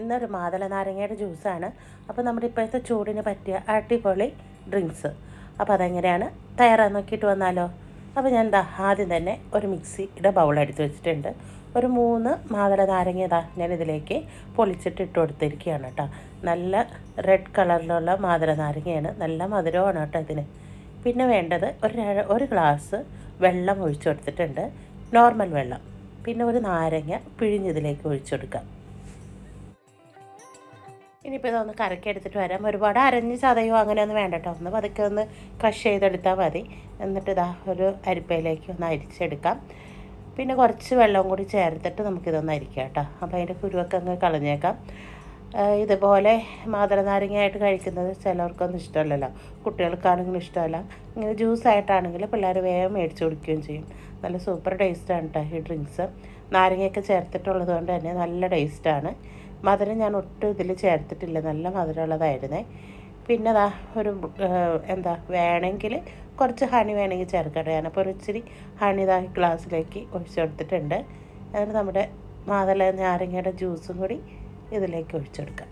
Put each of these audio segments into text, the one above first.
ഇന്നൊരു മാതള നാരങ്ങയുടെ ജ്യൂസാണ്. അപ്പോൾ നമ്മുടെ ഇപ്പോഴത്തെ ചൂടിന് പറ്റിയ അടിപൊളി ഡ്രിങ്ക്സ്. അപ്പോൾ അതെങ്ങനെയാണ്? തയ്യാറാൻ നോക്കിയിട്ട് വന്നാലോ? അപ്പോൾ ഞാൻ എന്താ ആദ്യം തന്നെ ഒരു മിക്സിയുടെ ബൗൾ എടുത്ത് വെച്ചിട്ടുണ്ട്. ഒരു മൂന്ന് മാതള നാരങ്ങ ഇതാ ഞാൻ ഇതിലേക്ക് പൊളിച്ചിട്ട് ഇട്ട് കൊടുത്തിരിക്കുകയാണ് കേട്ടോ. നല്ല റെഡ് കളറിലുള്ള മാതള നാരങ്ങയാണ് നല്ല മധുരമാണ് കേട്ടോ ഇതിന്. പിന്നെ വേണ്ടത് ഒരു ഒരു ഗ്ലാസ് വെള്ളം ഒഴിച്ചു കൊടുത്തിട്ടുണ്ട്. നോർമൽ വെള്ളം. പിന്നെ ഒരു നാരങ്ങ പിഴിഞ്ഞതിലേക്ക് ഒഴിച്ചു കൊടുക്കാം. ഇനിയിപ്പോൾ ഇതൊന്ന് കറക്കി എടുത്തിട്ട് വരാം. ഒരുപാട് അരഞ്ഞ് ചതയോ അങ്ങനെയൊന്നും വേണ്ട കേട്ടോ ഒന്ന് പതുക്കെ ഒന്ന് ക്രഷ് ചെയ്തെടുത്താൽ മതി. എന്നിട്ട് ഇതാ ഒരു അരിപ്പയിലേക്ക് ഒന്ന് അരിച്ചെടുക്കാം. പിന്നെ കുറച്ച് വെള്ളം കൂടി ചേർത്തിട്ട് നമുക്കിതൊന്ന് അരിക്കാം കേട്ടോ അപ്പോൾ അതിന്റെ കുരുവൊക്കെ അങ്ങ് കളഞ്ഞേക്കാം. ഇതുപോലെ മാതള നാരങ്ങയായിട്ട് കഴിക്കുന്നത് ചിലർക്കൊന്നും ഇഷ്ടമല്ലല്ലോ. കുട്ടികൾക്കാണെങ്കിലും ഇഷ്ടമല്ല. ഇങ്ങനെ ജ്യൂസായിട്ടാണെങ്കിൽ പിള്ളേർ വേഗം മേടിച്ച് കുടിക്കുകയും ചെയ്യും. നല്ല സൂപ്പർ ടേസ്റ്റാണ് കേട്ടോ ഈ ഡ്രിങ്ക്സ് നാരങ്ങയൊക്കെ ചേർത്തിട്ടുള്ളത് കൊണ്ട് തന്നെ നല്ല ടേസ്റ്റാണ് മധുരം ഞാൻ ഒട്ടും ഇതിൽ ചേർത്തിട്ടില്ല. നല്ല മധുരമുള്ളതായിരുന്നേ. പിന്നെ അതാ ഒരു എന്താ വേണമെങ്കിൽ കുറച്ച് ഹണി വേണമെങ്കിൽ ചേർക്കട്ടെ. ഞാനപ്പോൾ ഒരു ഇച്ചിരി ഹണി ഇതാ ഗ്ലാസ്സിലേക്ക് ഒഴിച്ചു കൊടുത്തിട്ടുണ്ട്. എന്നിട്ട് നമ്മുടെ മാതല നാരങ്ങയുടെ ജ്യൂസും കൂടി ഇതിലേക്ക് ഒഴിച്ചെടുക്കാം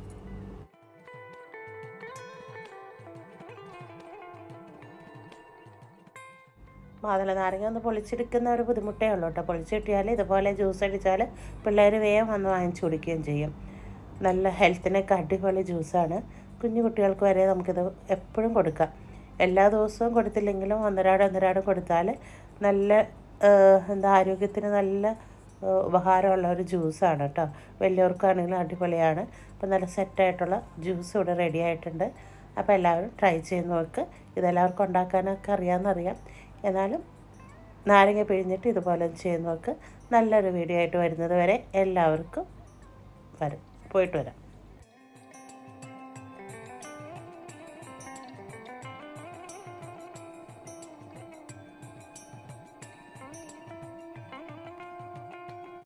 മാതള നാരങ്ങ ഒന്ന് പൊളിച്ചെടുക്കുന്ന ഒരു ബുദ്ധിമുട്ടേ ഉള്ളൂ കേട്ടോ. പൊളിച്ചിട്ടിയാൽ ഇതുപോലെ ജ്യൂസ് അടിച്ചാൽ പിള്ളേർ വേഗം വന്ന് വാങ്ങിച്ചു കുടിക്കുകയും ചെയ്യും. നല്ല ഹെൽത്തിനൊക്കെ അടിപൊളി ജ്യൂസാണ്. കുഞ്ഞു കുട്ടികൾക്ക് വരെ നമുക്കിത് എപ്പോഴും കൊടുക്കാം. എല്ലാ ദിവസവും കൊടുത്തില്ലെങ്കിലും ഒന്നരാട് ഒന്നരാടും കൊടുത്താൽ നല്ല എന്താ ആരോഗ്യത്തിന് നല്ല ഉപകാരമുള്ള ഒരു ജ്യൂസാണ് കേട്ടോ. വലിയവർക്കാണെങ്കിലും അടിപൊളിയാണ്. അപ്പോൾ നല്ല സെറ്റായിട്ടുള്ള ജ്യൂസ് ഇവിടെ റെഡി ആയിട്ടുണ്ട്. അപ്പോൾ എല്ലാവരും ട്രൈ ചെയ്ത് നോക്ക്. ഇതെല്ലാവർക്കും ഉണ്ടാക്കാനൊക്കെ അറിയാമെന്നറിയാം. എന്നാലും നാരങ്ങ പിഴിഞ്ഞിട്ട് ഇതുപോലെ ചെയ്ത് നോക്ക്. നല്ലൊരു വീഡിയോ ആയിട്ട് വരുന്നത് വരെ എല്ലാവർക്കും വരും. പോയിട്ട് വരാം.